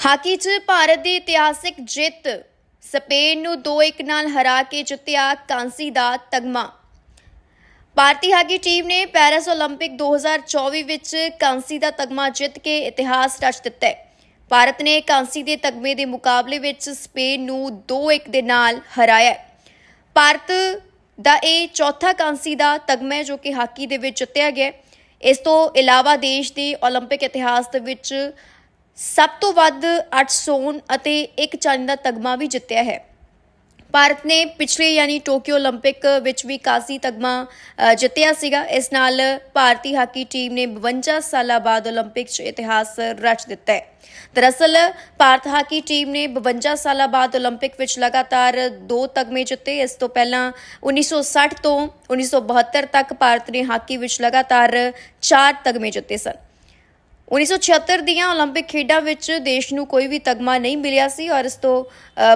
Hockey 'ਚ ਭਾਰਤ ਦੀ ਇਤਿਹਾਸਿਕ ਜਿੱਤ ਸਪੇਨ ਨੂੰ 2-1 ਨਾਲ ਹਰਾ ਕੇ ਜਿੱਤਿਆ ਕਾਂਸੀ ਦਾ ਤਗਮਾ ਭਾਰਤੀ ਹਾਕੀ ਟੀਮ ਨੇ ਪੈਰਿਸ 올림픽 2024 ਵਿੱਚ ਕਾਂਸੀ ਦਾ ਤਗਮਾ ਜਿੱਤ ਕੇ ਇਤਿਹਾਸ ਰਚ ਦਿੱਤਾ ਹੈ ਭਾਰਤ ਨੇ ਕਾਂਸੀ ਦੇ ਤਗਮੇ ਦੇ ਮੁਕਾਬਲੇ ਵਿੱਚ ਸਪੇਨ ਨੂੰ 2-1 ਦੇ ਨਾਲ ਹਰਾਇਆ ਹੈ ਭਾਰਤ ਦਾ ਇਹ ਚੌਥਾ ਕਾਂਸੀ ਦਾ ਤਗਮਾ ਹੈ ਜੋ ਕਿ ਹਾਕੀ ਦੇ ਵਿੱਚ ਜਿੱਤਿਆ ਗਿਆ ਹੈ। ਇਸ ਤੋਂ ਇਲਾਵਾ ਦੇਸ਼ ਦੇ 올림픽 ਇਤਿਹਾਸ ਦੇ ਵਿੱਚ ਸਭ ਤੋਂ ਵੱਧ 8 ਸੋਨ ਅਤੇ ਇੱਕ ਚਾਂਦੀ ਦਾ ਤਗਮਾ ਵੀ ਜਿੱਤਿਆ ਹੈ ਭਾਰਤ ਨੇ ਪਿਛਲੇ ਯਾਨੀ ਟੋਕੀਓ 올림픽 ਵਿੱਚ ਵੀ ਕਾਂਸੀ ਤਗਮਾ ਅ, ਜਿੱਤਿਆ ਸੀਗਾ ਇਸ ਨਾਲ ਭਾਰਤੀ ਹਾਕੀ ਟੀਮ ਨੇ 52 ਸਾਲਾਂ ਬਾਅਦ 올림픽 'ਚ ਇਤਿਹਾਸ ਰਚ ਦਿੱਤਾ ਹੈ ਦਰਅਸਲ ਭਾਰਤ ਹਾਕੀ ਟੀਮ ਨੇ 52 ਸਾਲਾਂ ਬਾਅਦ 올림픽 ਵਿੱਚ ਲਗਾਤਾਰ ਦੋ ਤਗਮੇ ਜਿੱਤੇ ਇਸ ਤੋਂ ਪਹਿਲਾਂ 1960 ਤੋਂ 1972 ਤੱਕ ਭਾਰਤ ਨੇ ਹਾਕੀ ਵਿੱਚ ਲਗਾਤਾਰ ਚਾਰ ਤਗਮੇ ਜਿੱਤੇ ਸਨ 1976 ਦੀਆਂ 올림픽 ਖੇਡਾਂ ਵਿੱਚ ਦੇਸ਼ ਨੂੰ ਕੋਈ ਵੀ ਤਗਮਾ ਨਹੀਂ ਮਿਲਿਆ ਸੀ ਔਰ ਇਸ ਤੋਂ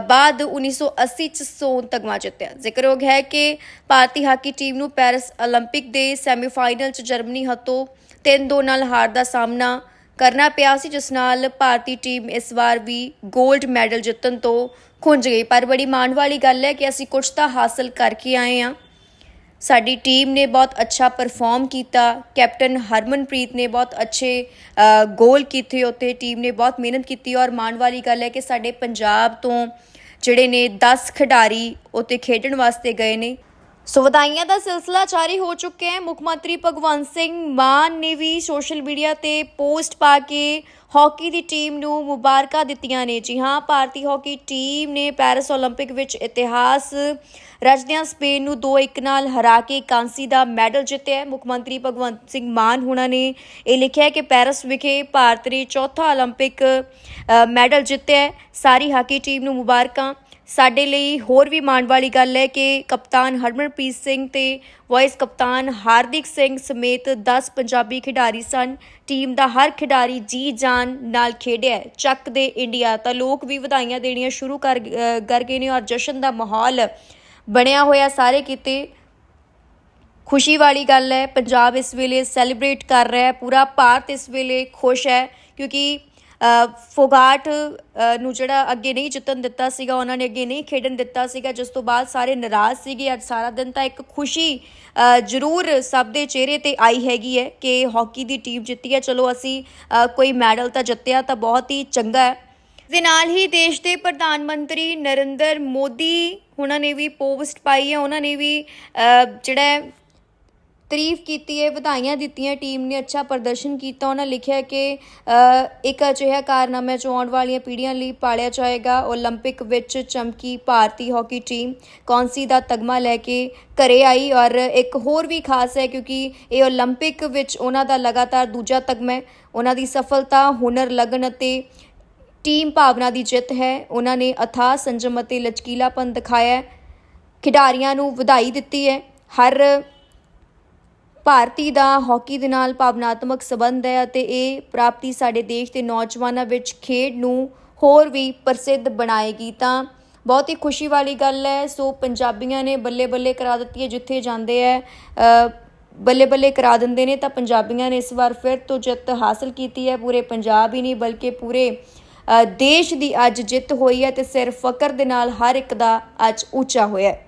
ਬਾਅਦ 1980 ਚ ਸੋਨ ਤਗਮਾ ਜਿੱਤਿਆ। ਜ਼ਿਕਰਯੋਗ ਹੈ ਕਿ ਭਾਰਤੀ ਹਾਕੀ ਟੀਮ ਨੂੰ ਪੈਰਿਸ 올림픽 ਦੇ ਸੈਮੀਫਾਈਨਲ ਚ ਜਰਮਨੀ ਹੱਥੋਂ 3-2 ਨਾਲ ਹਾਰ ਦਾ ਸਾਹਮਣਾ ਕਰਨਾ ਪਿਆ ਸੀ, ਜਿਸ ਨਾਲ ਭਾਰਤੀ ਟੀਮ ਇਸ ਵਾਰ ਵੀ 골ਡ ਮੈਡਲ ਜਿੱਤਣ ਤੋਂ ਖੁੰਝ ਗਈ। ਪਰ ਬੜੀ ਮਾਣ ਵਾਲੀ ਗੱਲ ਹੈ ਕਿ ਅਸੀਂ ਕੁਝ ਤਾਂ ਹਾਸਲ ਕਰਕੇ ਆਏ ਹਾਂ। ਸਾਡੀ ਟੀਮ ਨੇ ਬਹੁਤ ਅੱਛਾ ਪਰਫਾਰਮ ਕੀਤਾ। ਕੈਪਟਨ ਹਰਮਨਪ੍ਰੀਤ ਨੇ ਬਹੁਤ ਅੱਛੇ ਗੋਲ ਕੀਤੇ ਉੱਤੇ ਟੀਮ ਨੇ ਬਹੁਤ ਮਿਹਨਤ ਕੀਤੀ ਔਰ ਮਾਣ ਵਾਲੀ ਗੱਲ ਹੈ ਕਿ ਸਾਡੇ ਪੰਜਾਬ ਤੋਂ ਜਿਹੜੇ ਨੇ 10 ਖਿਡਾਰੀ ਉੱਤੇ ਖੇਡਣ ਵਾਸਤੇ ਗਏ ਨੇ। ਸੋ ਵਧਾਈਆਂ ਦਾ ਸਿਲਸਿਲਾ ਜਾਰੀ ਹੋ ਚੁੱਕਿਆ ਹੈ। ਮੁੱਖ ਮੰਤਰੀ ਭਗਵੰਤ ਸਿੰਘ ਮਾਨ ਨੇ ਵੀ ਸੋਸ਼ਲ ਮੀਡੀਆ ਤੇ ਪੋਸਟ ਪਾ ਕੇ ਹਾਕੀ ਦੀ ਟੀਮ ਨੂੰ ਮੁਬਾਰਕਾਂ ਦਿੱਤੀਆਂ ਨੇ ਜੀ ਹਾਂ ਭਾਰਤੀ ਹਾਕੀ ਟੀਮ ਨੇ ਪੈਰਿਸ 올림픽 ਵਿੱਚ ਇਤਿਹਾਸ ਰਚਦਿਆਂ ਸਪੇਨ ਨੂੰ 2-1 ਨਾਲ ਹਰਾ ਕੇ ਕਾਂਸੀ ਦਾ ਮੈਡਲ ਜਿੱਤਿਆ ਹੈ ਮੁੱਖ ਮੰਤਰੀ ਭਗਵੰਤ ਸਿੰਘ ਮਾਨ ਹੁਣਾਂ ਨੇ ਇਹ ਲਿਖਿਆ ਹੈ ਕਿ ਪੈਰਿਸ ਵਿਖੇ ਭਾਰਤ ਨੇ ਚੌਥਾ 올림픽 ਅ, ਮੈਡਲ ਜਿੱਤਿਆ ਹੈ ਸਾਰੀ ਹਾਕੀ ਟੀਮ ਨੂੰ ਮੁਬਾਰਕਾਂ ਸਾਡੇ ਲਈ ਹੋਰ ਵੀ ਮਾਣ ਵਾਲੀ ਗੱਲ ਹੈ ਕਿ ਕਪਤਾਨ ਹਰਮਨਪ੍ਰੀਤ ਸਿੰਘ ਤੇ ਵਾਈਸ ਕਪਤਾਨ ਹਾਰਦਿਕ ਸਿੰਘ ਸਮੇਤ 10 ਪੰਜਾਬੀ ਖਿਡਾਰੀ ਸਨ ਟੀਮ ਦਾ ਹਰ ਖਿਡਾਰੀ ਜੀ ਜਾਨ ਨਾਲ ਖੇਡਿਆ ਚੱਕ ਦੇ ਇੰਡੀਆ ਤਾਂ ਲੋਕ ਵੀ ਵਧਾਈਆਂ ਦੇਣੀਆਂ ਸ਼ੁਰੂ ਕਰ ਅ, ਕਰ ਗਏ ਨੇ ਔਰ ਜਸ਼ਨ ਦਾ ਮਾਹੌਲ ਬਣਿਆ ਹੋਇਆ ਸਾਰੇ ਕਿਤੇ। ਖੁਸ਼ੀ ਵਾਲੀ ਗੱਲ ਹੈ ਪੰਜਾਬ ਇਸ ਵੇਲੇ ਸੈਲੀਬ੍ਰੇਟ ਕਰ ਰਿਹਾ ਹੈ ਪੂਰਾ ਭਾਰਤ ਇਸ ਵੇਲੇ ਖੁਸ਼ ਹੈ ਕਿਉਂਕਿ ਫੋਗਾਟ ਨੂੰ ਜਿਹੜਾ ਅੱਗੇ ਨਹੀਂ ਜਿੱਤਣ ਦਿੱਤਾ ਸੀਗਾ, ਉਹਨਾਂ ਨੇ ਅੱਗੇ ਨਹੀਂ ਖੇਡਣ ਦਿੱਤਾ ਸੀਗਾ, ਜਿਸ ਤੋਂ ਬਾਅਦ ਸਾਰੇ ਨਾਰਾਜ਼ ਸੀਗੇ। ਅੱਜ ਸਾਰਾ ਦਿਨ ਤਾਂ ਇੱਕ ਖੁਸ਼ੀ ਜ਼ਰੂਰ ਸਭ ਦੇ ਚਿਹਰੇ ਤੇ ਆਈ ਹੈਗੀ ਹੈ ਕਿ ਹਾਕੀ ਦੀ ਟੀਮ ਜਿੱਤੀ ਹੈ। ਚਲੋ ਅਸੀਂ ਕੋਈ ਮੈਡਲ ਤਾਂ ਜਿੱਤਿਆ ਤਾਂ ਬਹੁਤ ਹੀ ਚੰਗਾ ਹੈ। ਦੇ ਨਾਲ ਹੀ ਦੇਸ਼ ਦੇ ਪ੍ਰਧਾਨ ਮੰਤਰੀ ਨਰਿੰਦਰ ਮੋਦੀ, ਉਹਨਾਂ ਨੇ ਵੀ ਪੋਸਟ ਪਾਈ ਹੈ। ਉਹਨਾਂ ਨੇ ਵੀ ਜਿਹੜਾ ਤਾਰੀਫ ਕੀਤੀ ਹੈ ਵਧਾਈਆਂ ਦਿੱਤੀਆਂ ਟੀਮ ਨੇ ਅੱਛਾ ਪ੍ਰਦਰਸ਼ਨ ਕੀਤਾ ਉਹਨਾਂ ਲਿਖਿਆ ਕਿ ਅ, ਇੱਕ ਅਜਿਹਾ ਕਾਰਨਾਮਾ ਜੋ ਆਉਣ ਵਾਲੀਆਂ ਪੀੜ੍ਹੀਆਂ ਲਈ ਪਾਲਿਆ ਜਾਏਗਾ 올림픽 ਵਿੱਚ ਚਮਕੀ ਭਾਰਤੀ ਹਾਕੀ ਟੀਮ ਕੌਂਸੀ ਦਾ ਤਗਮਾ ਲੈ ਕੇ ਘਰੇ ਆਈ ਔਰ ਇੱਕ ਹੋਰ ਵੀ ਖਾਸ ਹੈ ਕਿਉਂਕਿ ਇਹ 올림픽 ਵਿੱਚ ਉਹਨਾਂ ਦਾ ਲਗਾਤਾਰ ਦੂਜਾ ਤਗਮਾ ਹੈ ਉਹਨਾਂ ਦੀ ਸਫਲਤਾ ਹੁਨਰ ਲਗਨ ਅਤੇ ਟੀਮ ਭਾਵਨਾ ਦੀ ਜਿੱਤ ਹੈ ਉਹਨਾਂ ਨੇ ਅਥਾਹ ਸੰਜਮ ਅਤੇ ਲਚਕੀਲਾਪਨ ਦਿਖਾਇਆ ਹੈ ਖਿਡਾਰੀਆਂ ਨੂੰ ਵਧਾਈ ਦਿੱਤੀ ਹੈ ਹਰ ਭਾਰਤੀ ਦਾ ਹਾਕੀ ਦੇ ਨਾਲ ਭਾਵਨਾਤਮਕ ਸਬੰਧ ਹੈ ਅਤੇ ਇਹ ਪ੍ਰਾਪਤੀ ਸਾਡੇ ਦੇਸ਼ ਦੇ ਨੌਜਵਾਨਾਂ ਵਿੱਚ ਖੇਡ ਨੂੰ ਹੋਰ ਵੀ ਪ੍ਰਸਿੱਧ ਬਣਾਏਗੀ ਤਾਂ ਬਹੁਤ ਹੀ ਖੁਸ਼ੀ ਵਾਲੀ ਗੱਲ ਹੈ, ਸੋ ਪੰਜਾਬੀਆਂ ਨੇ ਬੱਲੇ ਬੱਲੇ ਕਰਾ ਦਿੱਤੀ ਹੈ, ਜਿੱਥੇ ਜਾਂਦੇ ਹੈ ਬੱਲੇ ਬੱਲੇ ਕਰਾ ਦਿੰਦੇ ਨੇ ਤਾਂ ਪੰਜਾਬੀਆਂ ਨੇ ਇਸ ਵਾਰ ਫਿਰ ਤੋਂ ਜਿੱਤ ਹਾਸਲ ਕੀਤੀ ਹੈ। ਪੂਰੇ ਪੰਜਾਬ ਹੀ ਨਹੀਂ, ਬਲਕਿ ਪੂਰੇ ਦੇਸ਼ ਦੀ ਅੱਜ ਜਿੱਤ ਹੋਈ ਹੈ ਤੇ ਸਿਰ ਫਕਰ ਦੇ ਨਾਲ ਹਰ ਇੱਕ ਦਾ ਅੱਜ ਉੱਚਾ ਹੋਇਆ ਹੈ।